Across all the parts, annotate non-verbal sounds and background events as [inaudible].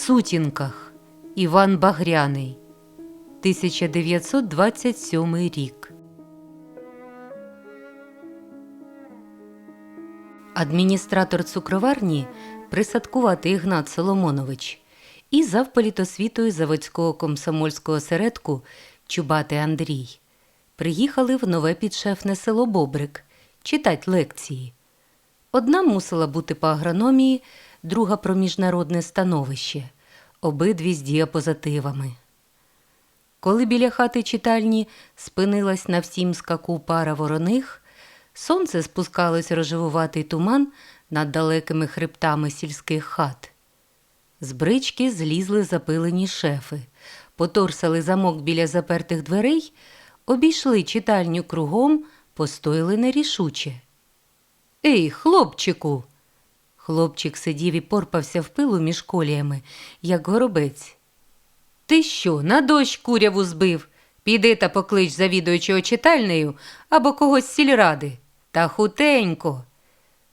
сутінках. Іван Багряний. 1927 рік. Адміністратор цукроварні присадкуватий Ігнат Соломонович. І завполітосвітою заводського комсомольського осередку Чубатий Андрій. Приїхали в нове підшефне село Бобрик. Читать лекції. Одна мусила бути по агрономії, друга про міжнародне становище, обидві з діапозитивами. Коли біля хати читальні спинилась на всім скаку пара вороних, сонце спускалось розживуватий туман над далекими хребтами сільських хат. З брички злізли запилені шефи, поторсали замок біля запертих дверей, обійшли читальню кругом, постояли нерішуче. Ей, хлопчику. Хлопчик сидів і порпався в пилу між коліями, як горобець. Ти що, на дощ куряву збив? Піди та поклич завідуючого читальнею або когось з сільради. Та хутенько.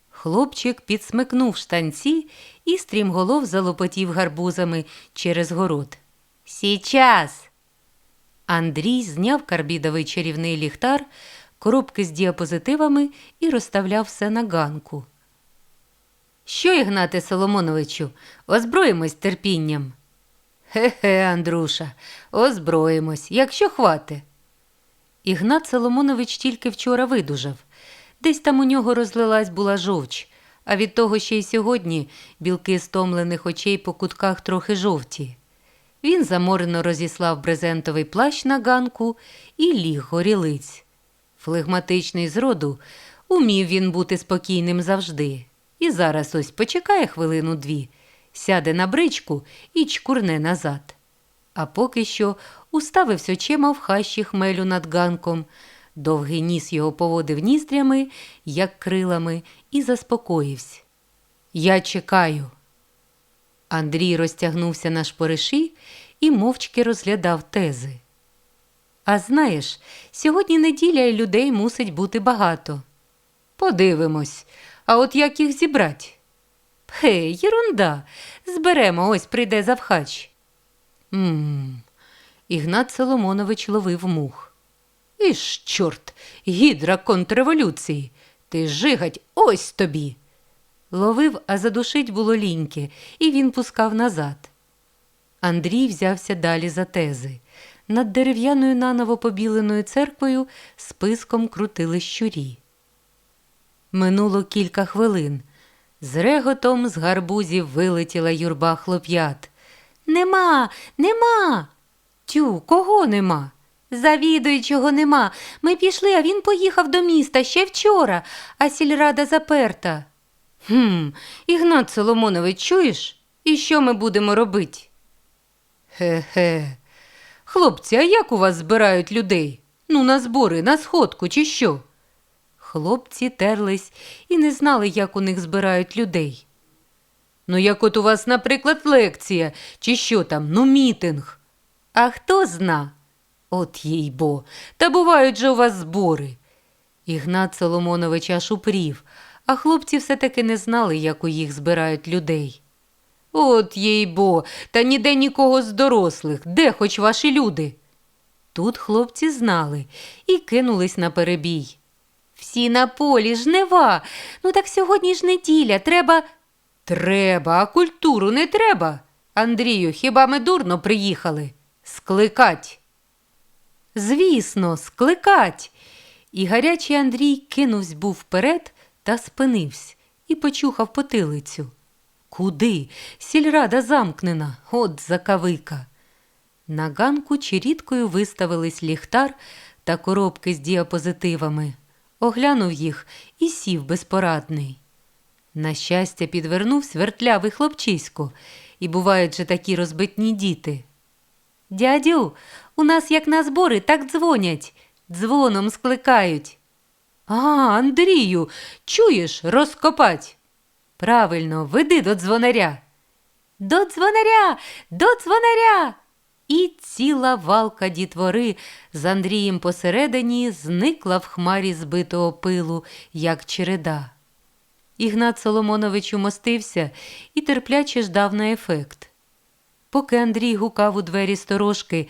Хлопчик підсмикнув штанці і стрімголов залопотів гарбузами через город. Січас. Андрій зняв карбідовий чарівний ліхтар, коробки з діапозитивами і розставляв все на ганку. Що, Ігнате Соломоновичу, озброїмось терпінням. Хе-хе, Andруша, озброїмось, якщо хвати. Ігнат Соломонович тільки вчора видужав. Десь там у нього розлилась була жовч, а від того ще й сьогодні білки стомлених очей по кутках трохи жовті. Він заморено розіслав брезентовий плащ на ганку і ліг горілиць. Флегматичний зроду, умів він бути спокійним завжди. І зараз ось почекає хвилину-дві, сяде на бричку і чкурне назад. А поки що уставився очима в хащі хмелю над ганком, довгий ніс його поводив ніздрями, як крилами, і заспокоївся. Я чекаю. Андрій розтягнувся на шпориші і мовчки розглядав тези. А знаєш, сьогодні неділя і людей мусить бути багато. Подивимось, а от як їх зібрать? Хе, єрунда. Зберемо, ось прийде завхач. Мм. Ігнат Соломонович ловив мух. Іж, чорт, гідра контрреволюції. Ти жигать ось тобі. Ловив, а задушить було ліньки, і він пускав назад. Андрій взявся далі за тези. Над дерев'яною наново побіленою церквою списком крутили щурі. Минуло кілька хвилин. З реготом з гарбузів вилетіла юрба хлоп'ят. Нема, нема. Тю, кого нема? Завідуючого нема. Ми пішли, а він поїхав до міста ще вчора, а сільрада заперта. Хм, Ігнат Соломонович, чуєш? І що ми будемо робити? Хе-хе. Хлопці, а як у вас збирають людей? Ну, на збори, на сходку, чи що? Хлопці терлись і не знали, як у них збирають людей. Ну, як от у вас, наприклад, лекція, чи що там, ну, мітинг. А хто зна? От їй бо, та бувають же у вас збори. Ігнат Соломонович аж упрів, а хлопці все-таки не знали, як у їх збирають людей. От їй бо, та ніде нікого з дорослих, де хоч ваші люди. Тут хлопці знали і кинулись на перебій. Всі на полі, жнива. Ну так сьогодні ж неділя, треба. Треба, а культуру не треба. Андрію, хіба ми дурно приїхали? Скликать. Звісно, скликать. І гарячий Андрій кинувсь був вперед та спинився і почухав потилицю. Куди? Сільрада замкнена, от закавика. На ганку чирідкою виставились ліхтар та коробки з діапозитивами. Оглянув їх і сів безпорадний. На щастя, підвернувся вертлявий хлопчисько, і бувають же такі розбитні діти. Дядю, у нас як на збори, так дзвонять, дзвоном скликають. А, Андрію, чуєш, розкопать. Правильно, веди до дзвонаря. До дзвонаря, до дзвонаря. І ціла валка дітвори з Андрієм посередині зникла в хмарі збитого пилу, як череда. Ігнат Соломонович умостився і терпляче ждав на ефект. Поки Андрій гукав у двері сторожки,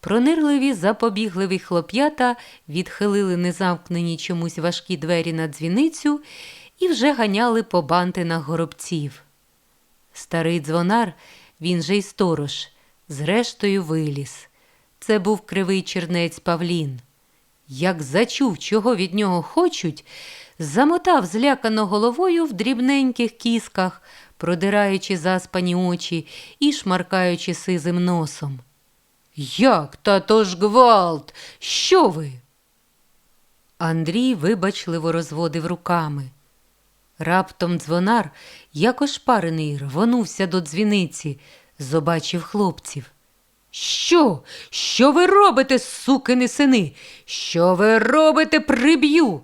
пронирливі запобігливі хлоп'ята відхилили незамкнені чомусь важкі двері на дзвіницю і вже ганяли по бантинах горобців. Старий дзвонар, він же й сторож, зрештою виліз. Це був кривий чернець Павлін. Як зачув, чого від нього хочуть, замотав злякано головою в дрібненьких кісках, продираючи заспані очі і шмаркаючи сизим носом. Як та то ж гвалт? Що ви? Андрій вибачливо розводив руками. Раптом дзвонар, як ошпарений, рвонувся до дзвіниці, побачив хлопців. Що? Що ви робите, сукини сини? Що ви робите, приб'ю?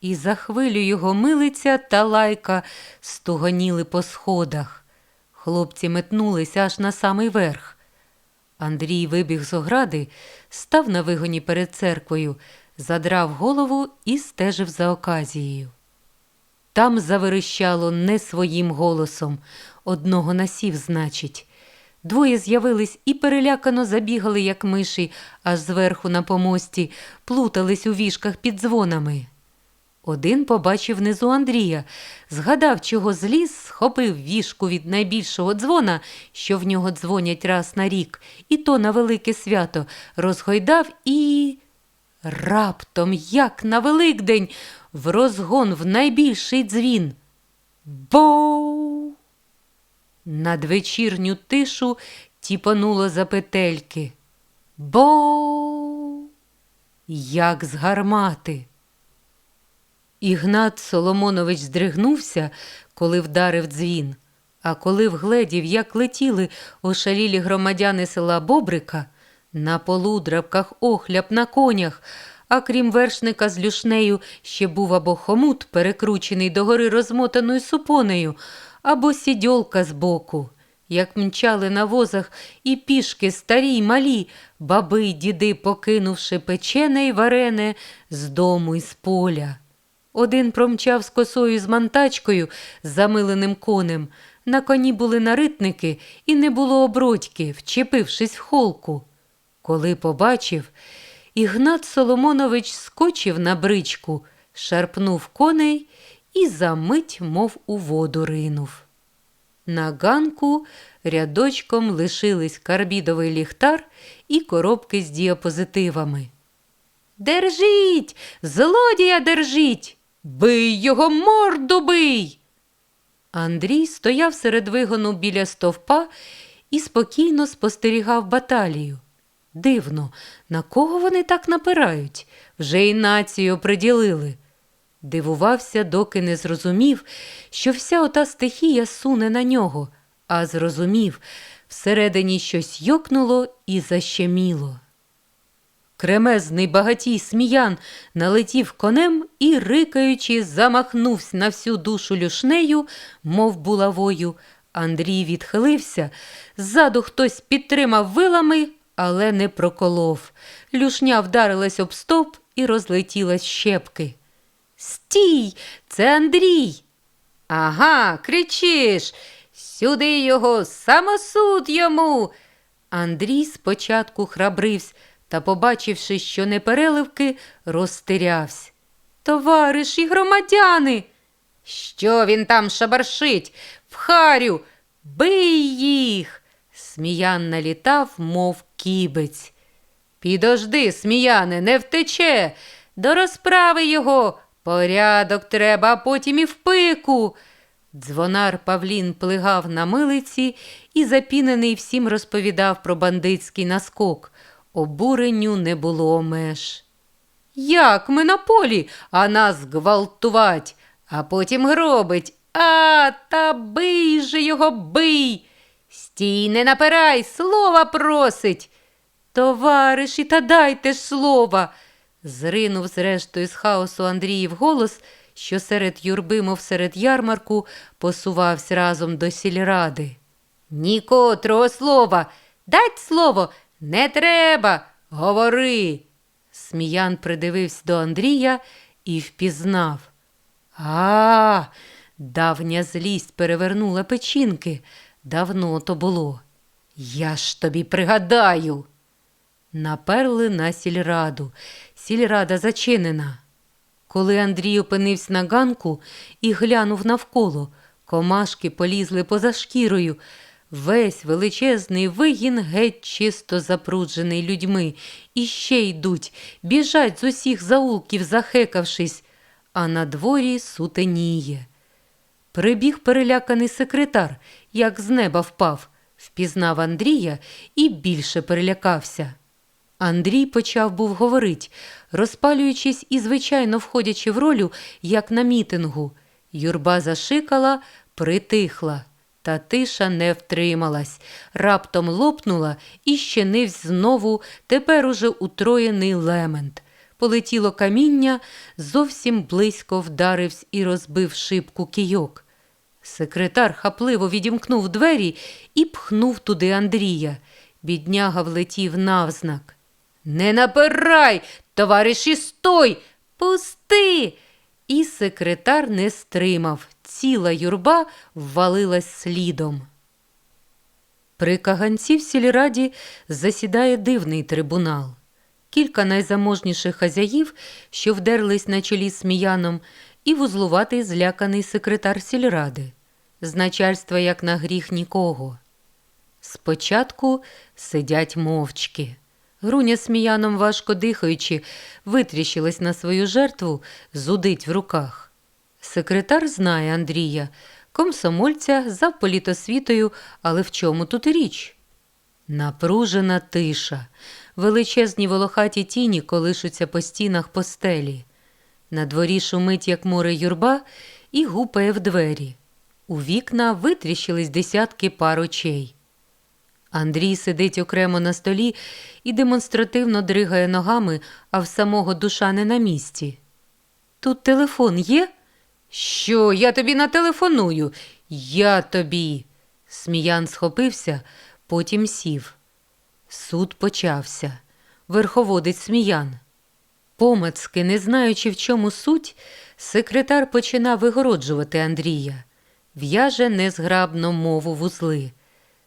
І за хвилю його милиця та лайка стугоніли по сходах. Хлопці метнулися аж на самий верх. Андрій вибіг з огради, став на вигоні перед церквою, задрав голову і стежив за оказією. Там заверещало не своїм голосом, одного насів, значить. Двоє з'явились і перелякано забігали, як миші, аж зверху на помості, плутались у вішках під дзвонами. Один побачив внизу Андрія, згадав, чого зліз, схопив вішку від найбільшого дзвона, що в нього дзвонять раз на рік, і то на велике свято, розгойдав і. Раптом, як на Великдень, в розгон в найбільший дзвін. Боу! Надвечірню тишу тіпануло за петельки. Боу! Як з гармати. Ігнат Соломонович здригнувся, коли вдарив дзвін, а коли вгледів, як летіли ошалілі громадяни села Бобрика, на полудрабках охляп на конях, а крім вершника з люшнею ще був або хомут, перекручений догори розмотаною супонею, або сідьолка збоку. Як мчали на возах і пішки старі й малі, баби й діди, покинувши печене й варене з дому й з поля. Один промчав з косою з мантачкою, з замиленим конем. На коні були наритники, і не було обродьки, вчепившись в холку. Коли побачив, Ігнат Соломонович скочив на бричку, шарпнув коней і за мить, мов у воду ринув. На ганку рядочком лишились карбідовий ліхтар і коробки з діапозитивами. Держіть, злодія держіть, бий його морду бий. Андрій стояв серед вигону біля стовпа і спокійно спостерігав баталію. Дивно, на кого вони так напирають? Вже й націю приділили. Дивувався, доки не зрозумів, що вся ота стихія суне на нього, а зрозумів, всередині щось йокнуло і защеміло. Кремезний багатій сміян налетів конем і, рикаючи, замахнувся на всю душу люшнею, мов булавою. Андрій відхилився, ззаду хтось підтримав вилами, але не проколов. Люшня вдарилась об стовп і розлетілась щепки. Стій, це Андрій. Ага, кричиш. Сюди його, самосуд йому. Андрій спочатку храбрився та, побачивши, що не переливки, розтирявся. Товариш і громадяни. Що він там шабаршить? В харю, бий їх. Сміян налітав, мов кібець. Підожди, сміяне, не втече. До розправи його. Порядок треба, а потім і в пику. Дзвонар Павлін плигав на милиці і запінений всім розповідав про бандитський наскок. Обуренню не було меж. Як ми на полі, а нас гвалтувать, а потім гробить. А, та бий же його, бий. Стій, не напирай, слова просить. Товариші, та дайте ж слова. Зринув зрештою з хаосу Андріїв голос, що серед юрби, мов серед ярмарку, посувався разом до сільради. Нікотрого слова, дать слово, не треба, говори. Сміян придивився до Андрія і впізнав. А, давня злість перевернула печінки. Давно то було. Я ж тобі пригадаю. Наперли на сільраду. Сільрада зачинена. Коли Андрій опинився на ганку і глянув навколо, комашки полізли поза шкірою. Весь величезний вигін геть чисто запруджений людьми. І ще йдуть, біжать з усіх заулків, захекавшись, а на дворі сутеніє. Прибіг переляканий секретар, як з неба впав, впізнав Андрія і більше перелякався. Андрій почав був говорить, розпалюючись і, звичайно, входячи в ролю, як на мітингу. Юрба зашикала, притихла. Та тиша не втрималась, раптом лопнула і щенивсь знову тепер уже утроєний лемент. Полетіло каміння, зовсім близько вдаривсь і розбив шибку кийок. Секретар хапливо відімкнув двері і пхнув туди Андрія. Бідняга влетів навзнак. Не напирай, товариші, стой! Пусти! І секретар не стримав. Ціла юрба ввалилась слідом. При каганці в сільраді засідає дивний трибунал. Кілька найзаможніших хазяїв, що вдерлись на чолі сміяном, і вузлуватий зляканий секретар сільради. З начальства, як на гріх, нікого. Спочатку сидять мовчки. Груня сміяном, важко дихаючи, витріщилась на свою жертву, зудить в руках. Секретар знає Андрія, комсомольця за політосвітою, але в чому тут річ? Напружена тиша, величезні волохаті тіні колишуться по стінах постелі. На дворі шумить, як море юрба, і гупає в двері. У вікна витріщились десятки пар очей. Андрій сидить окремо на столі і демонстративно дригає ногами, а в самого душа не на місці. Тут телефон є? Що, я тобі нателефоную? Я тобі. Сміян схопився, потім сів. Суд почався. Верховодить сміян. Помацки, не знаючи, в чому суть, секретар починав вигороджувати Андрія. В'яже незграбно мову вузли.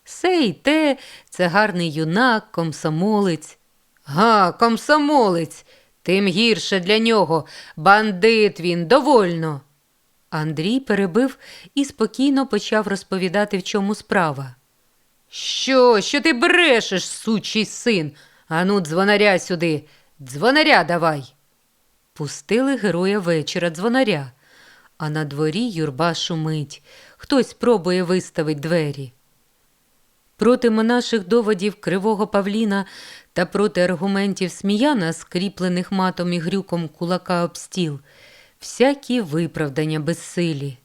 Сей те, це гарний юнак, комсомолець. Га, комсомолець, тим гірше для нього. Бандит він, довольно. Андрій перебив і спокійно почав розповідати, в чому справа. Що, що ти брешеш, сучий син? Ану, дзвонаря сюди, дзвонаря давай. Пустили героя вечора дзвонаря, а на дворі юрба шумить. Хтось пробує виставить двері. Проти монаших доводів кривого Павліна та проти аргументів сміяна, скріплених матом і грюком кулака об стіл, всякі виправдання безсилі.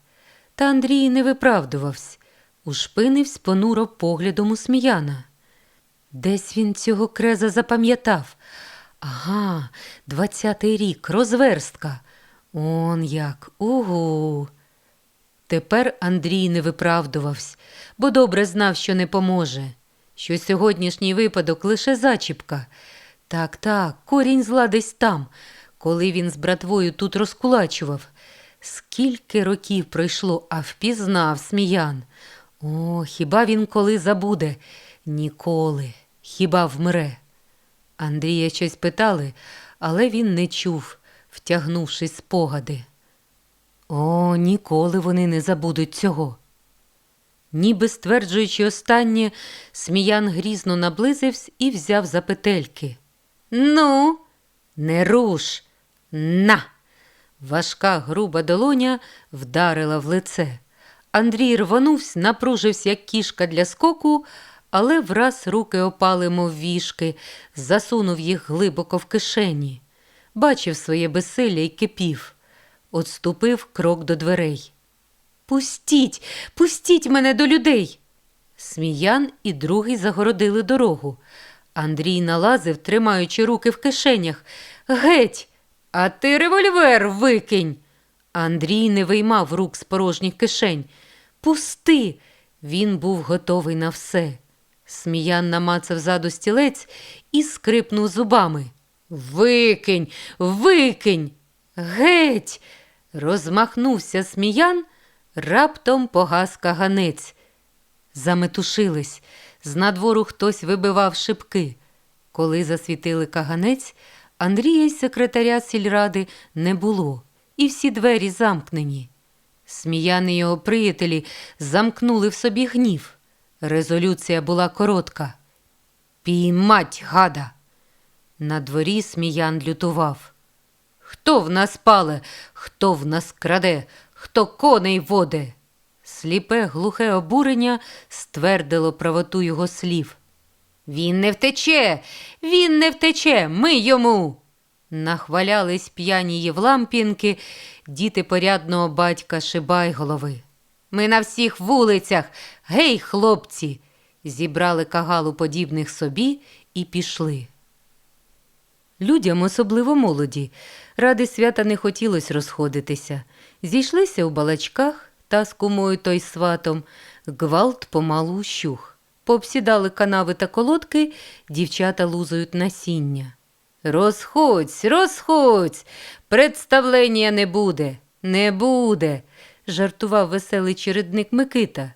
Та Андрій не виправдувався, ушпинився понуро поглядом у сміяна. Десь він цього креза запам'ятав. Ага, двадцятий рік, розверстка. Он як, угу. Тепер Андрій не виправдувався, бо добре знав, що не поможе, що сьогоднішній випадок лише зачіпка. Так, так, корінь зла десь там, коли він з братвою тут розкулачував. Скільки років пройшло, а впізнав сміян. О, хіба він коли забуде? Ніколи, хіба вмре. Андрія щось питали, але він не чув, втягнувшись спогади. О, ніколи вони не забудуть цього. Ніби стверджуючи останнє, сміян грізно наблизився і взяв за петельки. Ну, не руш, на. Важка груба долоня вдарила в лице. Андрій рвонувся, напружився, як кішка для скоку, але враз руки опали, мов вішки, засунув їх глибоко в кишені. Бачив своє безсилля і кипів. Отступив крок до дверей. Пустіть, пустіть мене до людей. Сміян і другий загородили дорогу. Андрій налазив, тримаючи руки в кишенях. Геть, а ти револьвер викинь. Андрій не виймав рук з порожніх кишень. Пусти. Він був готовий на все. Сміян намацав ззаду стілець і скрипнув зубами. Викинь, викинь. Геть. Розмахнувся сміян, раптом погас каганець. Заметушились, З надвору хтось вибивав шибки. Коли засвітили каганець, Андрія й секретаря сільради не було, і всі двері замкнені. Сміяни його приятелі замкнули в собі гнів. Резолюція була коротка. Піймать, гада! На дворі сміян лютував. Хто в нас пале, хто в нас краде, хто коней воде? Сліпе, глухе обурення ствердило правоту його слів. Він не втече, він не втече, ми йому. Нахвалялись п'яні євлампінки, діти порядного батька Шибайголови. Ми на всіх вулицях, гей, хлопці, зібрали кагалу подібних собі і пішли. Людям, особливо молоді, ради свята не хотілося розходитися. Зійшлися у балачках та з кумою той сватом, гвалт помалу ущух. Пообсідали канави та колодки, дівчата лузують насіння. Розходься, розходься, представлення не буде, не буде, жартував веселий чередник Микита.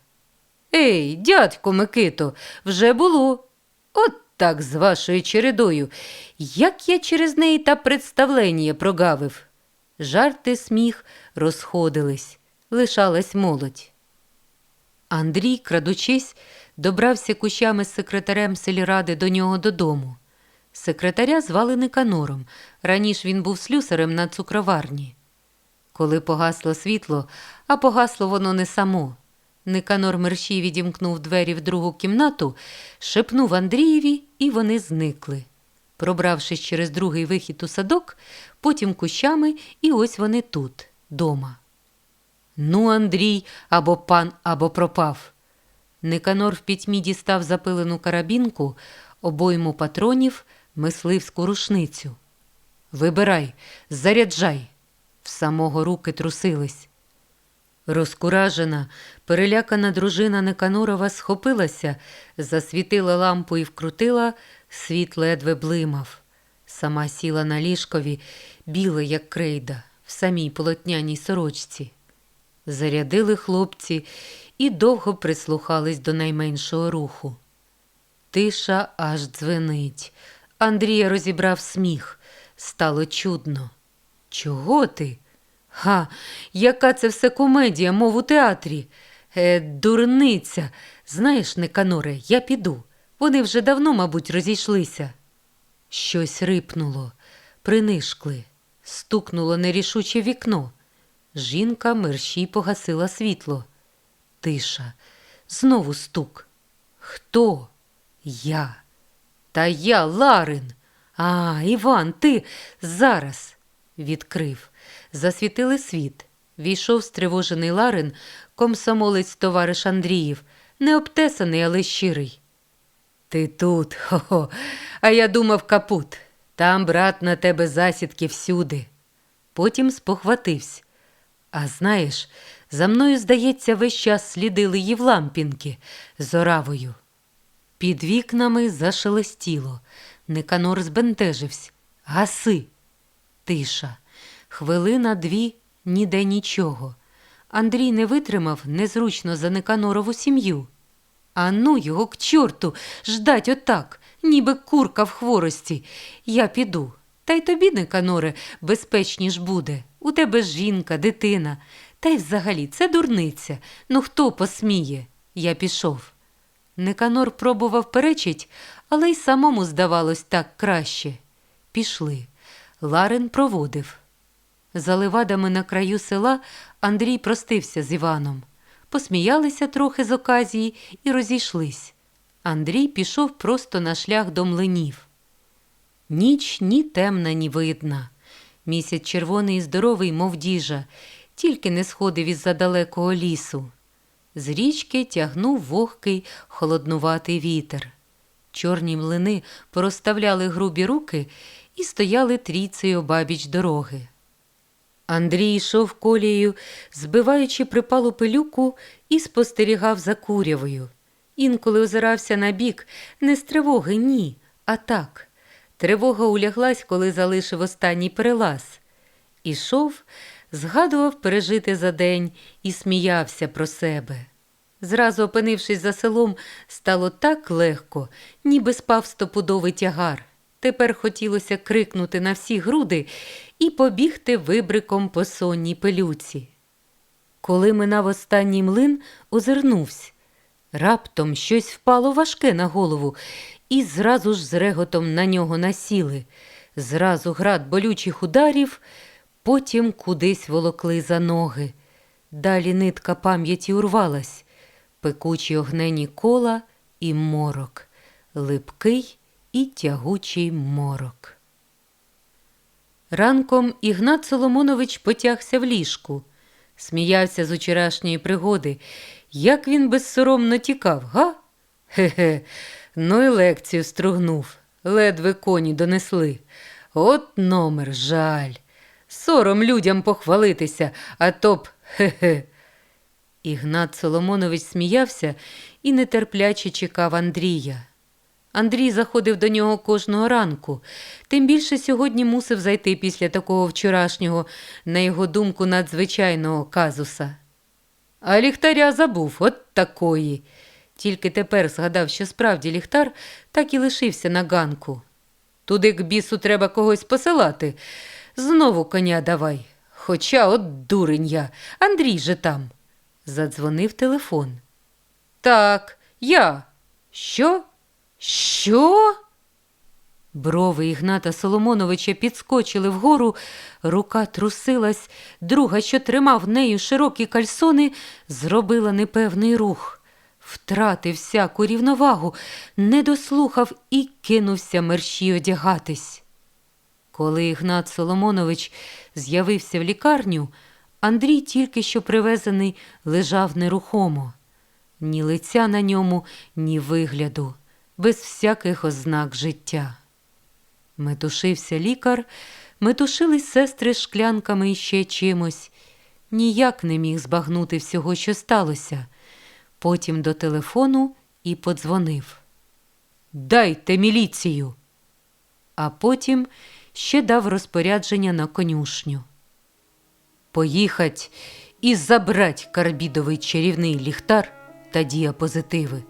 Ей, дядько Микито, вже було. Так з вашою чередою. Як я через неї та представлення прогавив. Жарти, сміх розходились, лишалась молодь. Андрій, крадучись, добрався кущами з секретарем сільради до нього додому. Секретаря звали Никанором. Раніше він був слюсарем на цукроварні. Коли погасло світло, а погасло воно не само. Никанор мерщій відімкнув двері в другу кімнату, шепнув Андрієві, і вони зникли. Пробравшись через другий вихід у садок, потім кущами, і ось вони тут, дома. Ну, Андрій, або пан, або пропав. Никанор в пітьмі дістав запилену карабінку, обойму патронів, мисливську рушницю. Вибирай, заряджай. В самого руки трусились. Розкуражена, перелякана дружина Никанорова схопилася, засвітила лампу і вкрутила, світ ледве блимав. Сама сіла на ліжкові, біле, як крейда, в самій полотняній сорочці. Зарядили хлопці і довго прислухались до найменшого руху. Тиша аж дзвенить. Андрія розібрав сміх. Стало чудно. Чого ти? Га, яка це все комедія, мов у театрі. Е, дурниця. Знаєш, Никаноре, я піду. Вони вже давно, мабуть, розійшлися. Щось рипнуло, принишкли, стукнуло нерішуче вікно. Жінка мерщій погасила світло. Тиша. Знову стук. Хто? Я. Та я Ларин. А, Іван, ти зараз. Відкрив. Засвітили світ. Війшов стривожений Ларин, комсомолець товариш Андріїв, не обтесаний, але щирий. Ти тут, [laughs] хо-хо, а я думав капут. Там, брат, на тебе засідки всюди. Потім спохватився. А знаєш, за мною, здається, весь час слідили Євлампінки з оравою. Під вікнами зашелестіло. Никанор збентежився. Гаси. Тиша. Хвилина дві ніде нічого. Андрій не витримав незручно за Никанорову сім'ю. А ну його к чорту, ждать отак, ніби курка в хворості. Я піду. Та й тобі, Никаноре, безпечніш буде. У тебе жінка, дитина. Та й взагалі це дурниця. Ну хто посміє? Я пішов. Никанор пробував перечить, але й самому здавалось так краще. Пішли. Ларин проводив. За левадами на краю села Андрій простився з Іваном. Посміялися трохи з оказії і розійшлись. Андрій пішов просто на шлях до млинів. Ніч ні темна, ні видна. Місяць червоний і здоровий, мов діжа, тільки не сходив із за далекого лісу. З річки тягнув вогкий, холоднуватий вітер. Чорні млини порозставляли грубі руки і стояли трійцею обабіч дороги. Андрій йшов колією, збиваючи припалу пилюку, і спостерігав за курявою. Інколи озирався на бік, не з тривоги, ні, а так. Тривога уляглась, коли залишив останній перелаз. Ішов, згадував пережити за день і сміявся про себе. Зразу опинившись за селом, стало так легко, ніби спав стопудовий тягар. Тепер хотілося крикнути на всі груди і побігти вибриком по сонній пилюці. Коли минав останній млин, озирнувся. Раптом щось впало важке на голову, і зразу ж з реготом на нього насіли. Зразу град болючих ударів, потім кудись волокли за ноги. Далі нитка пам'яті урвалась, пекучі огнені кола і морок, липкий і тягучий морок. Ранком Ігнат Соломонович потягся в ліжку, сміявся з учорашньої пригоди. Як він безсоромно тікав, га? Хе-хе, ну і лекцію стругнув, ледве коні донесли. От номер, жаль. Сором людям похвалитися, а то б хе-хе. Ігнат Соломонович сміявся і нетерпляче чекав Андрія. Андрій заходив до нього кожного ранку, тим більше сьогодні мусив зайти після такого вчорашнього, на його думку, надзвичайного казуса. А ліхтаря забув, от такої. Тільки тепер згадав, що справді ліхтар так і лишився на ганку. Туди к бісу треба когось посилати. Знову коня давай. Хоча от дурень я, Андрій же там. Задзвонив телефон. Так, я. Що? Що? Брови Ігната Соломоновича підскочили вгору, рука трусилась, друга, що тримав нею широкі кальсони, зробила непевний рух. Втратив всяку рівновагу, не дослухав і кинувся мерщій одягатись. Коли Ігнат Соломонович з'явився в лікарню, Андрій, тільки що привезений, лежав нерухомо. Ні лиця на ньому, ні вигляду, без всяких ознак життя. Метушився лікар, метушились сестри шклянками і ще чимось. Ніяк не міг збагнути всього, що сталося. Потім до телефону і подзвонив. Дайте міліцію. А потім ще дав розпорядження на конюшню. Поїхать і забрать карбідовий чарівний ліхтар та діапозитиви.